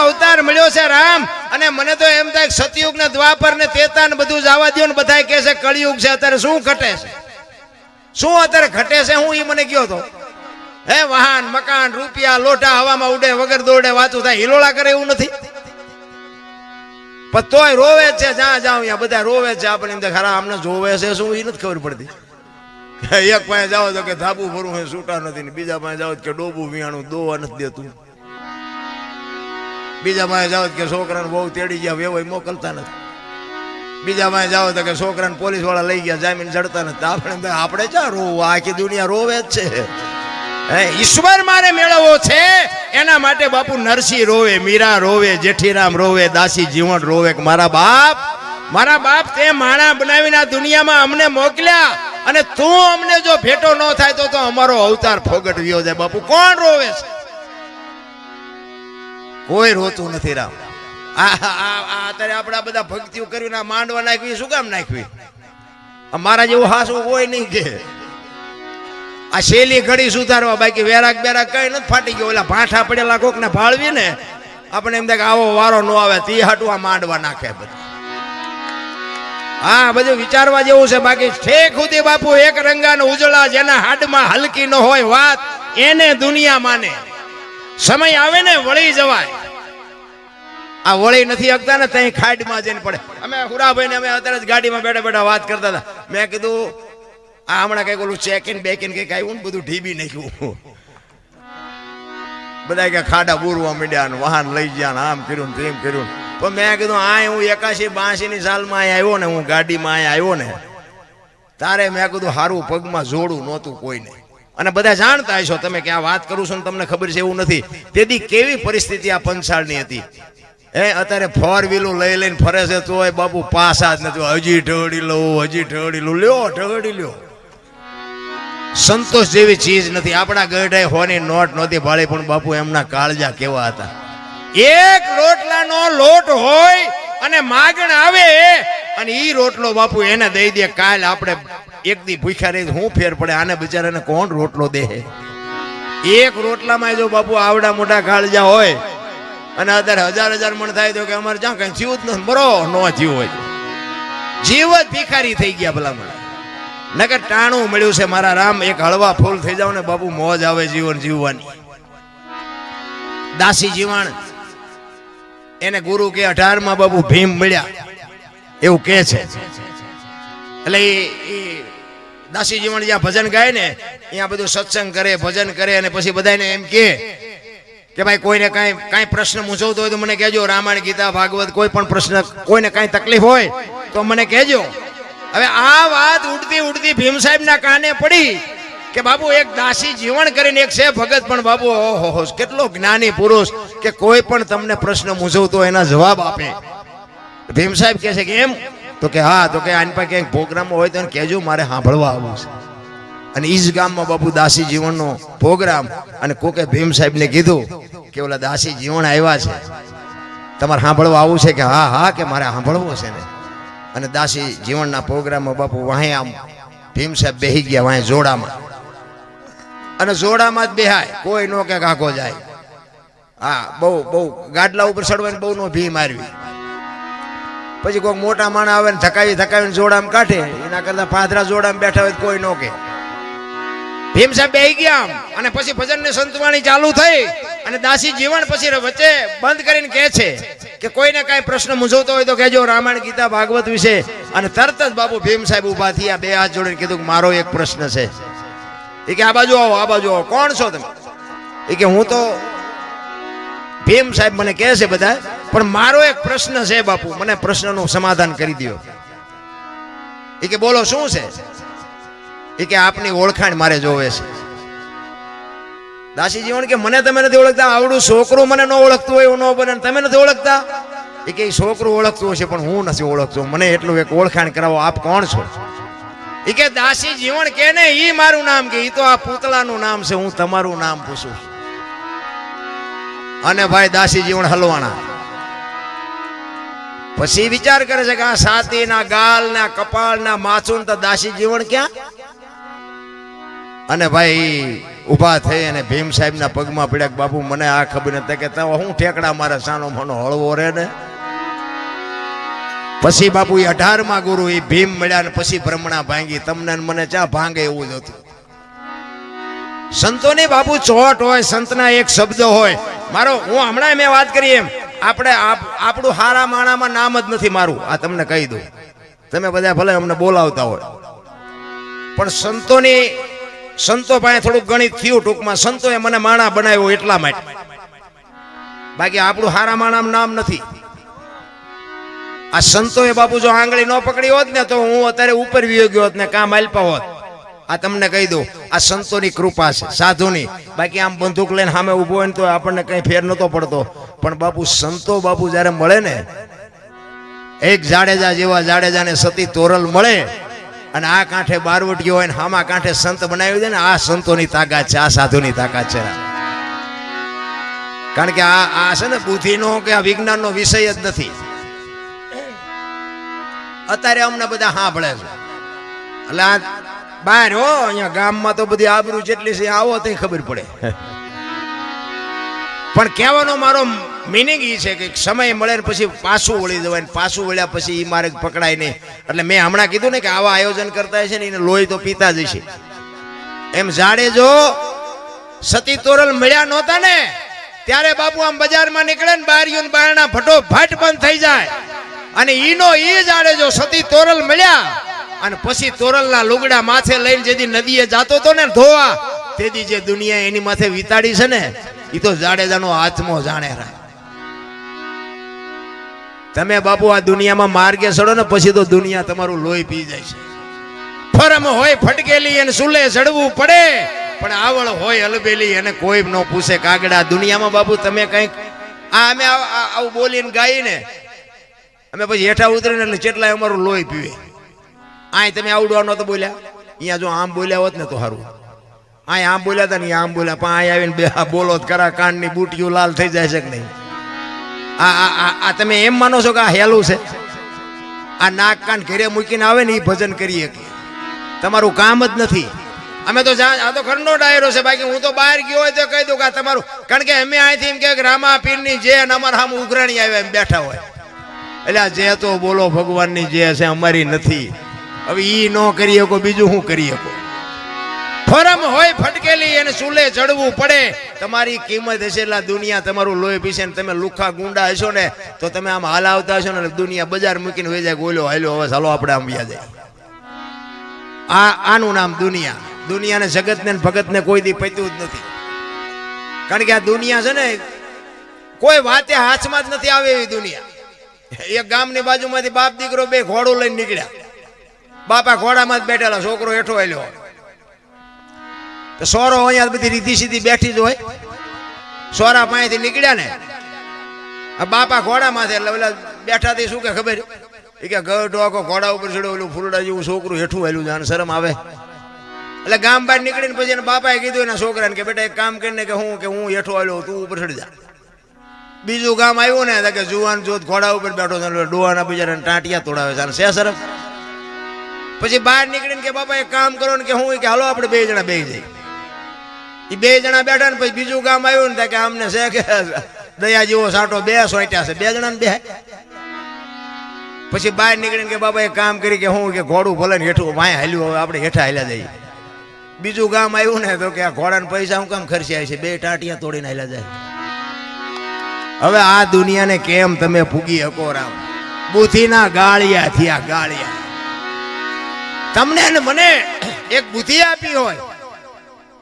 અવતાર મળ્યો છે રામ. અને મને તો એમ થાય કે સતયુગ ને દ્વાપર ને તેતા ને બધું જવા દો ને બધા કહે છે, કળિયુગ છે, અત્યારે શું ઘટે છે? શું અત્યારે ઘટે છે? હું એ મને કયો તો? હે વાહન, મકાન, રૂપિયા, લોટા હવામાં ઉડે, વગર દોડે, વાતું થાય. હિલોળા કરે એવું નથી? પણ તોય રોવે છે, જ્યાં જાવ ત્યાં બધા રોવે છે. આપણે એમ ખરા અમને જોવે છે શું? એ નથી ખબર પડતી. એક પાસે જાઓ તો કે ધાબુ ભરવું એ છૂટા નથી ને બીજા પાસે જાઓ કે ડોબું વિયાણું દોવા નથી દેતું. બીજા માં જાઓ કે છોકરાને બહુ તેડી ગયા, વેવાય મોકલતા નથી. બીજા માં જાઓ તો કે છોકરાને પોલીસવાળા લઈ ગયા, જામીન જડતા નથી. આપણે આપણે ક્યાં રોવું? આખી દુનિયા રોવે જ છે. ઈશ્વર મારે મેળવવો છે. એના માટે બાપુ નરસિંહ રોવે, મીરા રોવે, જેઠીરામ રોવે, દાસી જીવણ રોવે. કે મારા બાપ મારા બાપ તે માણા બનાવીને દુનિયામાં અમને મોકલ્યા. અને તું અમને જો ભેટો ન થાય તો તો અમારો અવતાર ફોગટ વ્યો જાય. બાપુ, કોણ રોવે છે? કોઈ રોતું નથી રામ. આ અત્યારે આપણે બધા ભક્તિઓ કરીને આ માંડવા નાખવી શું કામ નાખવી? મારા જેવું હાસું હોય નહીં કે. આ શેલી ઘડી સુધારવા બાકી વેરાક બેરાક કઈ નથી ફાટી ગયો. ઓલા ભાઠા પડેલા કોક ને ભાળવી ને આપણે એમ થાય આવો વારો ન આવે, તી હાટું આ માંડવા નાખે બધું. હા, બધું વિચારવા જેવું છે. બાકી ઠેક સુધી બાપુ, એક રંગાનો ઉજળા જેના હાડમાં હલકી ન હોય વાત, એને દુનિયા માને. સમય આવે ને વળી જવાય. આ વળી નથી શકતા ને ત્યાં ખાડમાં જઈને પડે. અમે હુરાભાઈ ને અમે અત્યારે જ ગાડીમાં બેઠા બેઠા વાત કરતા હતા. મેં કીધું, આ હમણાં કંઈક ઓલું બેક ઇન કંઈક આવ્યું ને બધું ઢીબી નાખ્યું. બધા કે ખાડા બોરવા માંડ્યા ને વાહન લઈ ગયા ને આમ કર્યું ને તેમ કર્યું. પણ મેં કીધું આ હું એકાશી બાસી ની સાલમાં અહીંયા આવ્યો ને, હું ગાડીમાં અહીંયા આવ્યો ને. તારે મેં કીધું, હારું પગમાં જોડું નહોતું કોઈને. અને બધા જાણતા હશો, તમે કે આ વાત કરું છું તમને ખબર છે એવું નથી. તેથી કેવી પરિસ્થિતિ આ પંચાળની હતી? એ અત્યારે ફોર વ્હીલો લઈ લઈને ફરે છે તોય બાપુ પાસા જ નથી. હજી ઢળી લો, હજી ઢળી લો. લ્યો, ઢળી લ્યો. સંતોષ જેવી ચીજ નથી. આપણા ગઢાઈ હોની નોટ નહોતી ભાળી, પણ બાપુ એમના કાળજા કેવા હતા. એક રોટલાનો લોટ હોય અને માગણ આવે, અને ઈ રોટલો બાપુ એને દઈ દે. કાલ આપણે એક દી ભૂખ્યા રહી હું ફેર પડે, આને બિચારાને કોણ રોટલો દે? એક રોટલામાં જો બાપુ આવડા મોટા કાળજા હોય, અને અત્યારે હજાર હજાર મણ થાય તો કે અમારે જ્યાં કઈ જીવ જ નથી. મરો, ન જીવ હોય. જીવ જ ભિખારી થઈ ગયા ભલામણ. નકર ટાણું મળ્યું છે મારા રામ, એક હળવા ફૂલ થઈ જાવ ને બાપુ મોજ આવે જીવન જીવવાની. દાસી જીવાણ, એને ગુરુ કે અઢારમાં બાપુ ભીમ મળ્યા. એવું કે છે. એટલે એ દાસી જીવન જ્યાં ભજન ગાય ને, ત્યાં બધું સત્સંગ કરે, ભજન કરે અને પછી બધાને એમ કે કે ભાઈ કોઈને કાંઈ કાંઈ પ્રશ્ન મૂંઝવતો હોય તો મને કહેજો, રામાયણ, ગીતા, ભાગવત કોઈ પણ પ્રશ્ન, કોઈને કાંઈ તકલીફ હોય તો મને કહેજો. હવે આ વાત ઉડતી ઉડતી ભીમ સાહેબના કાને પડી કે બાબુ એક દાસી જીવન કરીને એક છે ભગત, પણ બાબુ ઓહો કેટલો જ્ઞાની પુરુષ કે કોઈ પણ તમને પ્રશ્ન મૂંઝવતો એના જવાબ આપે. ભીમ સાહેબ કહે છે કે એમ તો કે હા, તો કે આની પાસે ક્યાંક પ્રોગ્રામ હોય તો કહેજો, મારે સાંભળવા આવવું છે. અને ઈ જ ગામમાં બાપુ દાસી જીવનનો પ્રોગ્રામ અને કોકે ભીમ સાહેબને કીધું કે ઓલા દાસી જીવન આવ્યા છે. તમારે સાંભળવા આવું છે કે હા હા, કે મારે સાંભળવું છે ને? અને દાસી જીવનના પ્રોગ્રામમાં બાપુ વાંહે આમ ભીમ સાહેબ બેહી ગયા વાંહે જોડામાં. અને જોડામાં જ બેહાય, કોઈ નો કે કાકો જાય. હા, બહુ બહુ ગાડલા ઉપર ચડવાની બહુ નો ભીમ મારવી પછી કોઈ મોટા માણા આવે ને થકાવી થકાવીને જોડામ કાઢે. એના કરતા પાદરા જોડામ બેઠા હોય કોઈ નો કે ભીમ સાહેબ બે ગયા અને પછી ભજનની સંતવાણી ચાલુ થઈ. અને દાસી જીવન પછી વચ્ચે બંધ કરીને કહે છે કે કોઈને કાંઈ પ્રશ્ન મૂંઝવતો હોય તો કહેજો રામાયણ, ગીતા, ભાગવત વિશે. અને તરત જ બાબુ ભીમ સાહેબ ઊભા થયા, બે હાથ જોડીને કીધું કે મારો એક પ્રશ્ન છે. એ કે આ બાજુ આવો, આ બાજુ આવો. કોણ છો તમે? એ કે હું તો ભીમ સાહેબ મને કહે છે બધા પણ મારો એક પ્રશ્ન છે બાપુ, મને પ્રશ્નનું સમાધાન કરી દો એ કે બોલો, શું છે? એ કે આપની ઓળખાણ મારે જોવે છે. દાસી જીવન કે મને તમે નથી ઓળખતા? આવડું છોકરું મને ન ઓળખતું હોય એવું ન બને તમે નથી ઓળખતા? એ કે છોકરું ઓળખતું હશે પણ હું નથી ઓળખતો. મને એટલું એક ઓળખાણ કરાવો, આપ કોણ છો? એ કે દાસી જીવન કે ને ઈ મારું નામ કે, ઈ તો આ પૂતળાનું નામ છે, હું તમારું નામ પૂછું અને ભાઈ દાસી જીવન હલવાણા. પછી વિચાર કરે છે કે આ સાતી ના ગાલ ના કપાળ ના માથું તો દાસી જીવન ક્યાં? અને ભાઈ, ઊભા થઈ અને ભીમ સાહેબના પગમાં પડ્યા બાપુ, મને આ ખબર નથી કે હું ઠેકડા મારે, સાનો મનો હળવો રે ને? પછી બાપુ એ અઢારમાં ગુરુ, એ ભીમ મળ્યા ને પછી ભ્રમણા ભાંગી. તમને મને ચા ભાંગે એવું જ હતું. સંતોની બાપુ ચોટ હોય, સંતના એક શબ્દ હોય. મારો, હું હમણાં મેં વાત કરી એમ. આપણે આપ- આપણું હારા માણામાં નામ જ નથી મારું આ તમને કહી દઉં. તમે બધા ભલે અમને બોલાવતા હોય. પણ સંતોની, સંતો પાસે થોડુંક ગણિત થયું ટૂંકમાં, સંતોએ મને માણા બનાવ્યો એટલા માટે. બાકી આપણું હારા માણામાં નામ નથી. આ સંતોએ બાપુ જો આંગળી ન પકડી હોત ને, તો હું અત્યારે ઉપર વિયો ગયો હોત ને, કામ આલપા હોત. આ તમને કહી દઉં, આ સંતોની કૃપા છે, સાધુની. બાકી આમ બંદૂક લઈને સામે ઊભો હોય ને, તો આપણને કંઈ ફેર નહોતો પડતો. પણ બાપુ સંતો બાપુ જ્યારે મળે ને, એક જાડેજા જેવા જાડેજાને સતી તોરલ મળે અને આ કાંઠે બારવટીઓ હોય ને હામા કાંઠે સંત બનાવ્યું છે ને, આ સંતોની તાકાત છે, આ સાધુની તાકાત છે. કારણ કે આ આ છે ને બુદ્ધિનો કે આ વિજ્ઞાનનો વિષય જ નથી. અત્યારે અમને બધા સાંભળે છે. એટલે આ બહાર હો, અહીંયા ગામમાં તો બધી આબરૂ જેટલી છે, આવો તો ખબર પડે. પણ કહેવાનો મારો મિનિંગ એ છે કે સમય મળે ને પછી પાછું વળી દેવાય ને પાછું વળ્યા પછી એ મારે પકડાય નહીં. એટલે મેં હમણાં કીધું ને કે આવા આયોજન કરતા હશે ને એને લોહી તો પીતા જ હશે. એમ જાડે જો સતી તોરલ મળ્યા નહોતા ને, ત્યારે બાપુ આમ બજારમાં નીકળે ને બારીઓ ને બારણા ફટો ફટ બંધ થઈ જાય. અને ઈનો એ જાડે જો સતી તોરલ મળ્યા, અને પછી તોરલના લુગડા માથે લઈને જેથી નદીએ જાતો હતો ને ધોવા તેથી જે દુનિયા એની માથે વિતાડી છે ને એ તો જાડેજાનો હાથમો જાણે રા. તમે બાપુ આ દુનિયામાં માર્ગે ચડો ને પછી તો દુનિયા તમારું લોહી પી જાય છે. ફરમ હોય ફટકેલી એને સુલે ચડવું પડે, પણ આવળ હોય અલબેલી અને કોઈ ન પૂછે કાગડા. દુનિયામાં બાપુ તમે કંઈક આ અમે આવું બોલીને ગાઈને અમે પછી હેઠા ઉતરીને એટલે કેટલાય અમારું લોહી પીવે. આય તમે આવડવા તો બોલ્યા. અહીંયા જો આમ બોલ્યા હોત ને તો સારું. આય આમ બોલ્યા હતા ને આમ બોલ્યા પણ આય આવીને બે બોલો ખરા કાનની બુટીઓ લાલ થઈ જાય છે કે નહીં? આ આ, આ- તમે એમ માનો છો કે આ હેલું છે? આ નાક કાન ઘરે મૂકીને આવે ને એ ભજન કરી શકે તમારું કામ જ નથી. અમે તો આ તો ઘરનો ડાયરો છે. બાકી હું તો બહાર ગયો હોય તો કહી દઉં કે તમારું, કારણ કે અમે અહીંથી એમ કે રામા પીરની જે અને અમારા સામે ઉઘરાણી આવે એમ બેઠા હોય. એટલે આ જે તો બોલો ભગવાનની જે છે, અમારી નથી. હવે એ ન કરી શકો, બીજું શું કરી શકો? ફરમ હોય ફટકેલી એને ચૂલે ચડવું પડે. તમારી કિંમત હશે એટલે દુનિયા તમારું લોહી પીશે ને તમે લુખા ગુંડા હશો ને તો તમે આમ હાલાવતા હશો ને દુનિયા બજાર મૂકીને હોય જાય ગોલ્યો હાલો હવે ચાલો આપણે આમ વ્યા જાય. આ, આનું નામ દુનિયા. દુનિયાને જગતને ભગતને કોઈ દી પત્યું જ નથી. કારણ કે આ દુનિયા છે ને, કોઈ વાતે હાથમાં જ નથી આવે એવી દુનિયા. એક ગામની બાજુમાંથી બાપ દીકરો બે ઘોડું લઈને નીકળ્યા. બાપા ઘોડામાં જ બેઠેલા, છોકરો હેઠો આલ્યો તો સોરો અહીંયા બધી રીધી સીધી બેઠી જ હોય. સોરા પાસેથી નીકળ્યા ને, આ બાપા ઘોડામાંથી એટલે ઓલા બેઠાથી શું કે ખબર? એ કે ગઢો ઘોડા ઉપર ચડ્યો, ઓલું ફૂલડા જેવું છોકરું હેઠું હેલું જાણ શરમ આવે. એટલે ગામ બહાર નીકળીને પછી એને બાપાએ કીધું, એના છોકરાને કે બેટા એક કામ કરીને કે હું કે હું હેઠો આવ્યો તું ઉપર ચડી જા. બીજું ગામ આવ્યું ને કે જુવાન જોત ઘોડા ઉપર બેઠો છે ડોહાના બિચારાને ટાંટિયા તોડાવે છે શે શરમ? પછી બહાર નીકળીને કે બાપા એક કામ કરો ને કે હું કે હાલો, આપણે બે જણા બે જઈએ. એ બે જણા બેઠા ને પછી બીજું ગામ આવ્યું ને કે અમને છે કે દયા જેવો સાટો બે સોટ્યા છે. બે જણા ને બે? પછી બહાર નીકળીને કે બાબા એક કામ કરી કે હું કે ઘોડું ભલે હેઠું વાય હાલ્યું હવે આપણે હેઠા હાલ્યા જઈએ. બીજું ગામ આવ્યું ને તો કે આ ઘોડાને પૈસા હું કામ ખર્ચ્યા છે? બે ટાટિયા તોડીને હાલ્યા જાય. હવે આ દુનિયાને કેમ તમે ફૂગી શકો રામ? બુદ્ધિના ગાળિયા થયા ગાળિયા. તમને ને મને એક બુદ્ધિ આપી હોય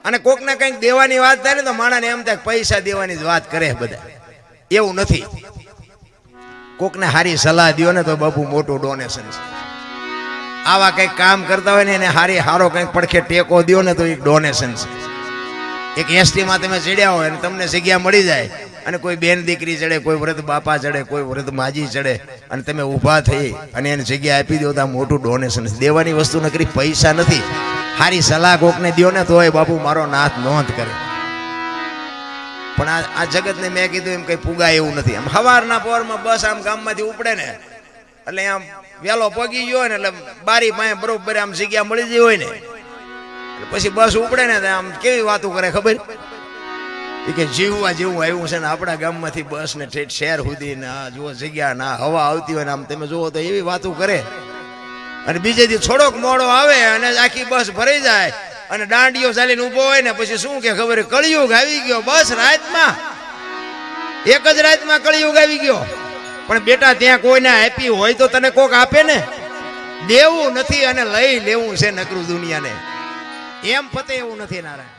અને કોકને કંઈક દેવાની વાત થાય ને તો માણાને એમ થાય પૈસા દેવાની જ વાત કરે બધા. એવું નથી. કોકને સારી સલાહ દો ને તો બાપુ મોટું ડોનેશન છે. આવા કંઈક કામ કરતા હોય ને એને હારી હારો કંઈક પડખે ટેકો દ્યો ને તો એક ડોનેશન છે. એક એસટીમાં તમે ચડ્યા હોય અને તમને જગ્યા મળી જાય અને કોઈ બેન દીકરી ચડે, કોઈ વૃદ્ધ બાપા ચડે, કોઈ વૃદ્ધ માજી ચડે અને તમે ઊભા થઈ અને એને જગ્યા આપી દો તો આ મોટું ડોનેશન દેવાની વસ્તુ નકરી પૈસા નથી. સારી સલાહ કોકને દ્યો ને તોય બાપુ મારો નાથ નોંધ કરે. પણ આ આ જગતને મેં કીધું એમ કઈ પુગાય એવું નથી. આમ સવારના પોરમાં બસ આમ ગામમાંથી ઉપડે ને, એટલે આમ વેલો પગી ગયો હોય ને, એટલે બારી પાસે બરોબર આમ જગ્યા મળી ગઈ હોય ને. પછી બસ ઉપડે ને આમ કેવી વાતો કરે ખબર? એ કે જીવવા જેવું આવ્યું છે ને, આપણા ગામમાંથી બસ ને ઠેઠ શહેર સુધી ને આ જુઓ જગ્યા ના હવા આવતી હોય ને, આમ તમે જુઓ તો એવી વાતો કરે. અને બીજે દી થોડોક મોડો આવે અને આખી બસ ભરાઈ જાય અને દાંડીઓ ચાલીને ઊભો હોય ને પછી શું કે ખબર? કળિયુગ આવી ગયો. બસ રાતમાં. એક જ રાતમાં કળિયુગ આવી ગયો. પણ બેટા, ત્યાં કોઈને આપી હોય તો તને કોક આપે ને? દેવું નથી અને લઈ લેવું છે નકરું દુનિયાને. એમ ફતે એવું નથી નારાયણ.